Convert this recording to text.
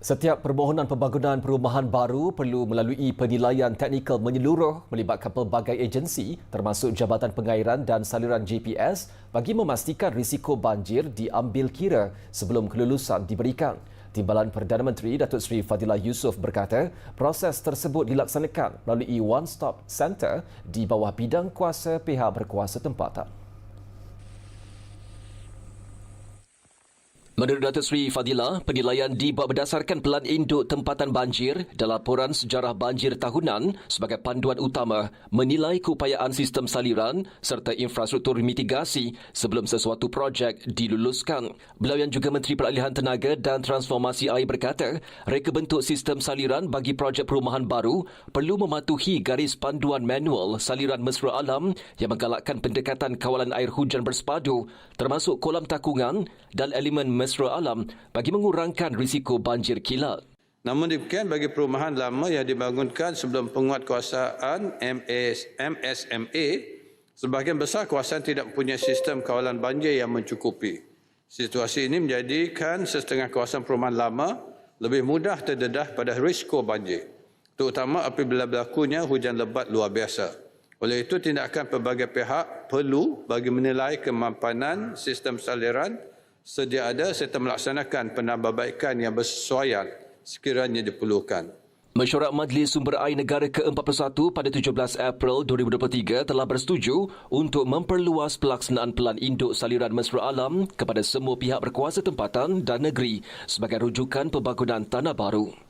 Setiap permohonan pembangunan perumahan baru perlu melalui penilaian teknikal menyeluruh melibatkan pelbagai agensi termasuk Jabatan Pengairan dan Saliran JPS bagi memastikan risiko banjir diambil kira sebelum kelulusan diberikan. Timbalan Perdana Menteri Datuk Seri Fadilah Yusof berkata proses tersebut dilaksanakan melalui One Stop Center di bawah bidang kuasa pihak berkuasa tempatan. Menurut Datuk Seri Fadila, penilaian dibuat berdasarkan pelan induk tempatan banjir dan laporan sejarah banjir tahunan sebagai panduan utama menilai keupayaan sistem saliran serta infrastruktur mitigasi sebelum sesuatu projek diluluskan. Beliau yang juga Menteri Peralihan Tenaga dan Transformasi Air berkata, reka bentuk sistem saliran bagi projek perumahan baru perlu mematuhi garis panduan manual saliran mesra alam yang menggalakkan pendekatan kawalan air hujan bersepadu termasuk kolam takungan dan elemen mesra alam bagi mengurangkan risiko banjir kilat. Namun demikian bagi perumahan lama yang dibangunkan sebelum penguatkuasaan MS, MSMA, sebahagian besar kawasan tidak mempunyai sistem kawalan banjir yang mencukupi. Situasi ini menjadikan setengah kawasan perumahan lama lebih mudah terdedah pada risiko banjir, terutama apabila berlakunya hujan lebat luar biasa. Oleh itu, tindakan pelbagai pihak perlu bagi menilai kemampanan sistem saliran sedia ada serta melaksanakan penambahbaikan yang bersesuaian sekiranya diperlukan. Mesyuarat Majlis Sumber Air Negara ke-41 pada 17 April 2023 telah bersetuju untuk memperluas pelaksanaan pelan induk saliran mesra alam kepada semua pihak berkuasa tempatan dan negeri sebagai rujukan pembangunan tanah baru.